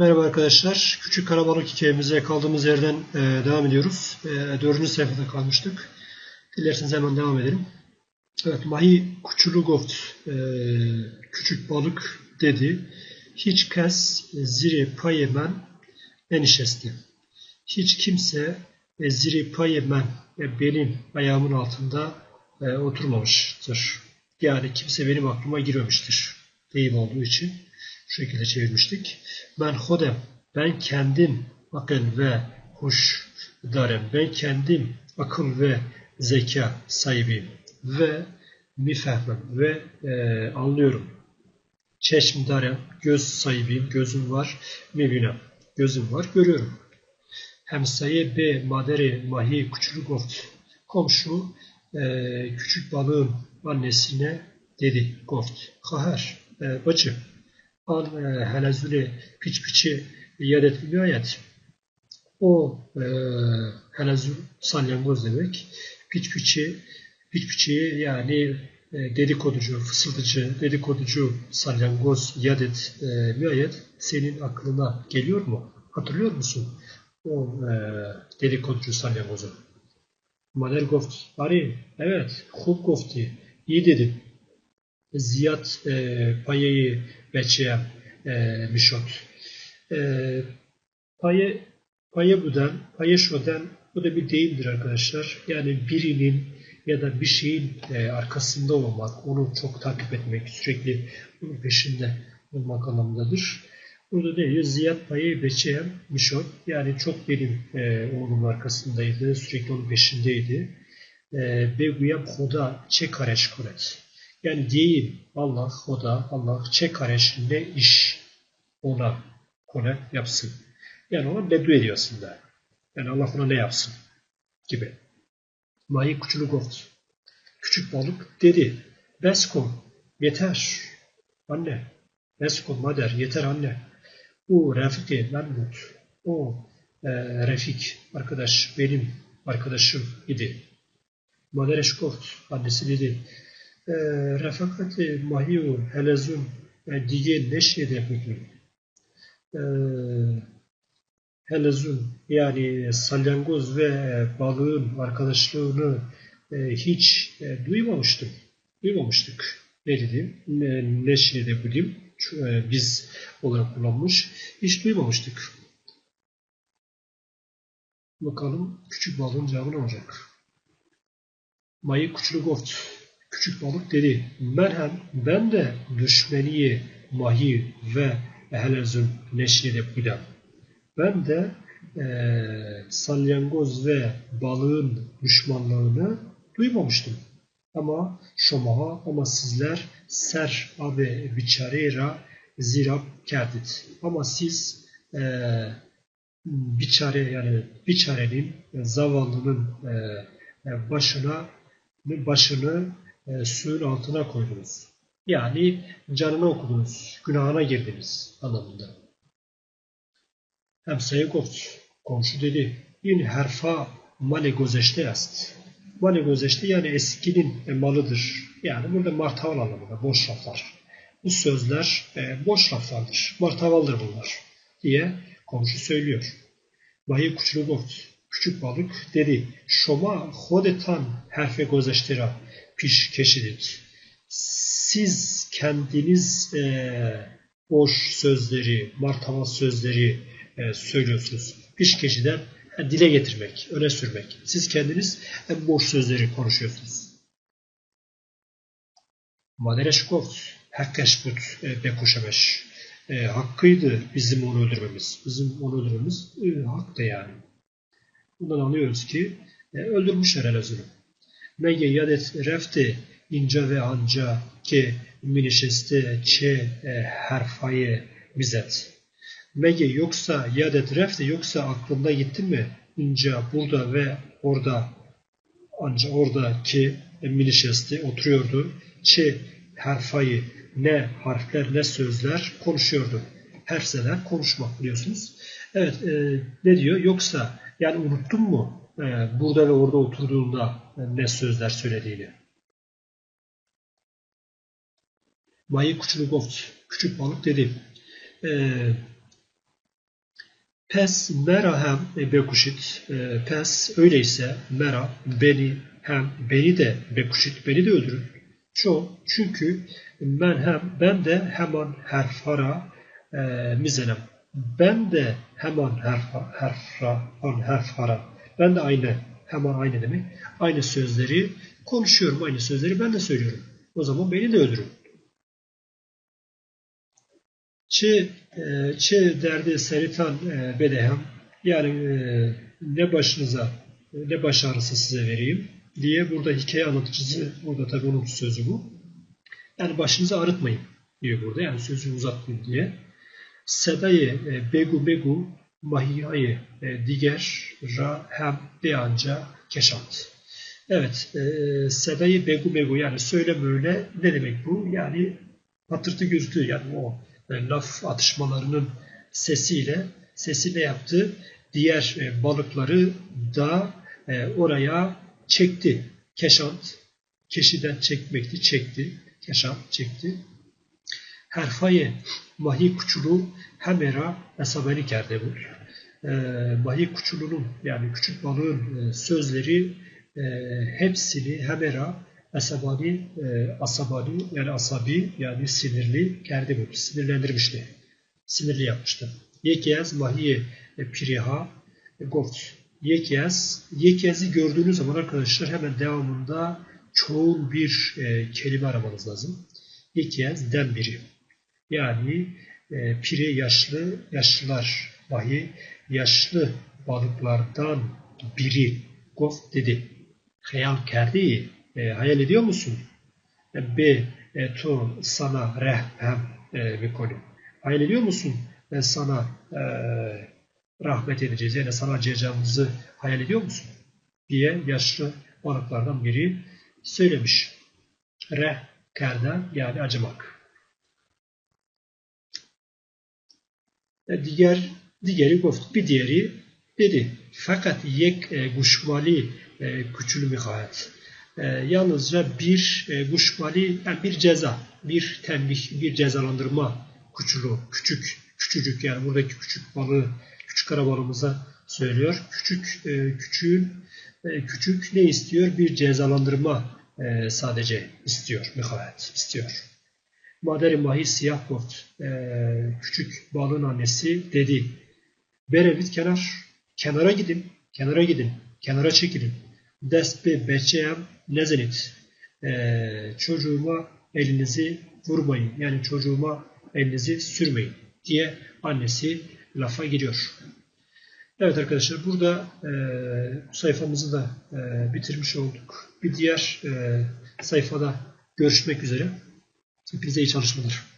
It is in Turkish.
Merhaba arkadaşlar. Küçük Karabalık hikayemize kaldığımız yerden e, devam ediyoruz. E, dördüncü sayfada kalmıştık. Dilerseniz hemen devam edelim. Evet, Mahi Kuçulugoft e, küçük balık dedi. Hiç kes ziri payemen enişesti. Hiç kimse e, ziri payemen e, benim ayağımın altında e, oturmamıştır. Yani kimse benim aklıma girmemiştir. Deyim olduğu için şu şekilde çevirmiştik. Ben hodem, ben kendim akıl ve hoş darem. Ben kendim akıl ve zeka sahibiyim. Ve mifehmem ve e, anlıyorum. Çeşm darem, göz sahibiyim, gözüm var. Mebinem, gözüm var, görüyorum. Hem sayı B maderi mahi küçülük oft. Komşu e, küçük balığın annesine dedi goft. Kahar, e, bacı müayet. O e, helezül salyangoz demek. Piç piçi, piç piçi yani e, dedikoducu, fısıldıcı, dedikoducu salyangoz yadet e, müayet senin aklına geliyor mu? Hatırlıyor musun? O e, dedikoducu salyangozu. Mader goft. Ari, evet, hub gofti. İyi dedin. E, payayı beçeye e, mişot. E, paye, paye buden, paye şoden bu da bir deyimdir arkadaşlar. Yani birinin ya da bir şeyin e, arkasında olmak, onu çok takip etmek, sürekli onun peşinde olmak anlamındadır. Burada ne diyor? Ziyad payı beçeyen mişot. Yani çok benim e, oğlumun arkasındaydı, sürekli onun peşindeydi. Beguyam hoda çe kareş kuret. Yani değil Allah o da Allah çekareş ne iş ona kone yapsın. Yani ona beddu ediyor aslında. Yani Allah ona ne yapsın gibi. Mahi küçülük oldu. Küçük balık dedi. Beskom yeter. Anne. Beskom mader yeter anne. O Refiki Memnut. O e, Refik arkadaş benim arkadaşım idi. Mader Eşkoft annesi dedi. Ee, Refakat-i Mahiyu, Helezun ve diğer beş şey yerde hüküm. Yani salyangoz ve balığın arkadaşlığını e, hiç e, duymamıştım. Duymamıştık. Ne dedim? Ne, şey ne? Biz olarak kullanmış. Hiç duymamıştık. Bakalım küçük balığın cevabı ne olacak? Mayı Kuçlugovt Küçük balık dedi, merhem ben de düşmeniyi mahi ve ehlezün neşrede budem. Ben de e, salyangoz ve balığın düşmanlığını duymamıştım. Ama şomaha ama sizler ser abi biçarera zirab kerdit. Ama siz e, biçare yani biçarenin zavallının e, başına başını e, suyun altına koydunuz. Yani canını okudunuz, günahına girdiniz anlamında. Hem Sayıkoft komşu dedi, in herfa male gözeşte yast. Male gözeşte yani eskinin malıdır. Yani burada martaval anlamında boş laflar. Bu sözler e, boş laflardır, martavaldır bunlar diye komşu söylüyor. Vahiy Kuçlugoft, küçük balık dedi, şoma hodetan herfe gözeştira piş keşidit. Siz kendiniz e, boş sözleri, martava sözleri e, söylüyorsunuz. Piş keşiden yani dile getirmek, öne sürmek. Siz kendiniz en boş sözleri konuşuyorsunuz. Madereşkov, Hakkeşbut e, Bekuşemeş. E, hakkıydı bizim onu öldürmemiz. Bizim onu öldürmemiz e, haktı yani. Bundan anlıyoruz ki e, öldürmüşler Elazığ'ı. Mege yadet refte inca ve anca ki minişeste çe e, herfayı bizet. Mege yoksa yadet refte yoksa aklında gitti mi inca burada ve orada anca orada ki e, minişeste oturuyordu. Çe herfayı ne harfler ne sözler konuşuyordu. Herseler konuşmak biliyorsunuz. Evet e, ne diyor? Yoksa yani unuttun mu e, burada ve orada oturduğunda ne sözler söylediğini. Mayı Kuçulugoft, küçük balık dedi. E, Pes mera hem bekuşit. E, pes öyleyse mera beni hem beni de bekuşit beni de öldürün. Ço çünkü ben hem ben de hemen herfara e, mizenem. Ben de hemen herfa, herfra, an herfara. Ben de aynı hemen aynı demek. Aynı sözleri konuşuyorum. Aynı sözleri ben de söylüyorum. O zaman beni de öldürün. Çi, e, çi derdi seritan e, bedehem yani e, ne başınıza ne baş ağrısı size vereyim diye burada hikaye anlatıcısı burada tabii onun sözü bu. Yani başınızı ağrıtmayın diyor burada yani sözü uzatmayın diye. Sedayı e, begu begu mahiyayı e, diger ra hem beyanca keşant. Evet, e, sedayı begu begu yani söyle böyle ne demek bu? Yani patırtı gürültü yani o e, laf atışmalarının sesiyle sesi ne yaptı? Diğer e, balıkları da e, oraya çekti. Keşant, keşiden çekmekti, çekti. Keşant çekti. Herfaye mahi kuçulu hemera esabeni kerde bu. E, mahi kuçulunun yani küçük balığın e, sözleri e, hepsini hemera asabani, e, asabani yani asabi yani sinirli kerdi bu. Sinirlendirmişti. Sinirli yapmıştı. Yekiyaz mahiye piriha e, goft. Yekiyaz. Yekiyaz'ı gördüğünüz zaman arkadaşlar hemen devamında çoğul bir e, kelime aramanız lazım. Yekiyaz den biri. Yani e, piri yaşlı, yaşlılar dahi yaşlı balıklardan biri goft dedi. Hayal kerdi e, hayal ediyor musun? E, B e, tu sana rehhem e, konu. Hayal ediyor musun? Ben sana e, rahmet edeceğiz. Yani sana acıyacağımızı hayal ediyor musun? diye yaşlı balıklardan biri söylemiş. Reh kerden yani acımak. Diğer diğeri goft. Bir diğeri dedi. Fakat yek e, guşmali e, küçülü mihayet e, yalnızca bir e, guşmali, yani bir ceza, bir tembih, bir cezalandırma küçülü, küçük, küçücük yani buradaki küçük balığı, küçük karabalığımıza söylüyor. Küçük, e, küçüğün, e, küçük ne istiyor? Bir cezalandırma e, sadece istiyor, nihayet istiyor. Maderi mahi siyah kurt, e, küçük balığın annesi dedi. Berevit kenar, kenara gidin, kenara gidin, kenara çekilin. Dest be beçeyem nezenit. Ee, çocuğuma elinizi vurmayın. Yani çocuğuma elinizi sürmeyin diye annesi lafa giriyor. Evet arkadaşlar burada e, sayfamızı da e, bitirmiş olduk. Bir diğer e, sayfada görüşmek üzere. Hepinize iyi çalışmalar.